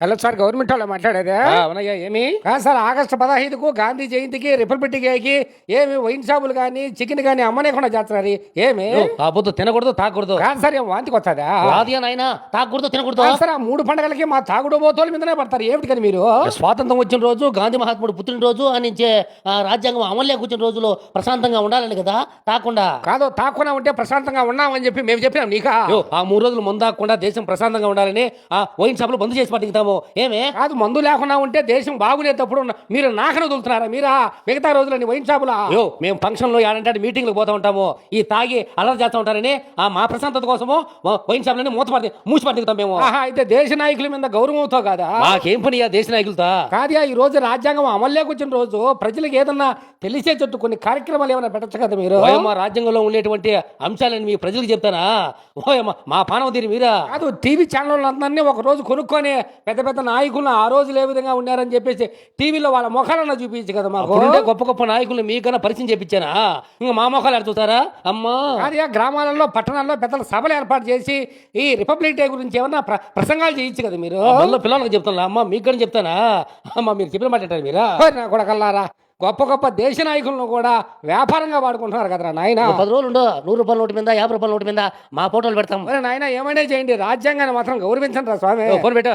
Hello sir government వాళ్ళు మాట్లాడేదా? అవునయ్యా ఏమి? సార్ ఆగస్టు పదహైదుకు గాంధీ జయంతికి రిపబ్లిక్ డేకి ఏమి వైన్ షాపులు కానీ చికెన్ కానీ అమ్మనేకుండా చేస్తున్నారు? ఏమి? కాకపోతే తినకూడదు తాకూడదు కాదు సార్ వాంతికి వస్తుందా? రాదు నాయన తాకూడదు తినకూడదు. సార్ ఆ మూడు పండగలకి మా తాగుడు బోతోల మీదనే పడతారు. ఏమిటి కానీ మీరు? స్వాతంత్రం వచ్చిన రోజు గాంధీ మహాత్ముడు పుట్టినరోజు అనించే ఆ, రాజ్యాంగం అమల్లోకి వచ్చిన రోజులో ప్రశాంతంగా ఉండాలని కదా తాకుండా కాదు తాకుండా ఉంటే ప్రశాంతంగా ఉన్నామని చెప్పి మేము చెప్పినాం నీకా? ఆ మూడు రోజులు ముందాకుండా దేశం ప్రశాంతంగా ఉండాలని ఆ వైన్ షాపులు బంద్ చేసి పట్టుకుతాము ఏమే? కాదు మందు లేకుండా ఉంటే దేశం బాగులేటప్పుడు మీరు నాకన వదులుతున్నారా? మీరా? మిగతా రోజులని వైన్ షాపులా? అయ్యో మేము ఫంక్షన్లో ఏడంటే మీటింగ్లకు పోతా ఉంటాము. ఈ తాగి అలర్ చేస్తా ఉంటారని ఆ మా ప్రశాంతత కోసము మా వైన్ షాపులని మూత పడి మూసి పట్టుకుతాం మేము అయితే దేశ నాయకుల మీద గౌరవంతో కాదా? మాకేం పని దేశ నాయకులతో? కాదు ఈ రోజు రాజ్యాంగం అమల్లోకి వచ్చిన రోజు ప్రజలకు ఏదన్నా తెలిసే చుట్టూ కొన్ని కార్యక్రమాలు ఏమైనా పెట్టచ్చు కదా మీరు? ఓయమ్మ రాజ్యాంగంలో ఉండేటువంటి అంశాలని మీ ప్రజలకు చెప్తానా? ఓయమ్మ మా పానవ తీరి మీరా? కాదు టీవీ ఛానల్ అందరినీ ఒక రోజు కొనుక్కొని పెద్ద పెద్ద నాయకులను ఆ రోజులు ఏ విధంగా ఉన్నారని చెప్పేసి టీవీలో వాళ్ళ ముఖాలన్నా చూపించు కదా మాకు. గొప్ప గొప్ప నాయకులు మీకన్నా పరిచయం చేపించానా? ఇంకా మా మొఖాలు చూస్తారా? అమ్మా! అది గ్రామాలలో పట్టణాల్లో పెద్దల సభలు ఏర్పాటు చేసి ఈ రిపబ్లిక్ డే గురించి ఏమన్నా ప్ర- ప్రసంగాలు చేయొచ్చు కదా మీరు? పిల్లలు పిల్లలకు చెప్తాను అమ్మ మీకు కూడా చెప్తానా? అమ్మ మీరు చెప్పిన మాట మీరా? నా కొడకల్లారా! గొప్ప గొప్ప దేశ నాయకులను కూడా వ్యాపారంగా వాడుకుంటున్నారు కదరా నాయన. పది రోజులు ఉండు. నూరు రూపాయల నోటు మీద యాభై రూపాయల నోటు మీద మా ఫోటోలు పెడతాం. నాయన ఏమైనా చేయండి. రాజ్యాంగాన్ని మాత్రం గౌరవించండి రా స్వామి. ఫోన్ పెట్టా.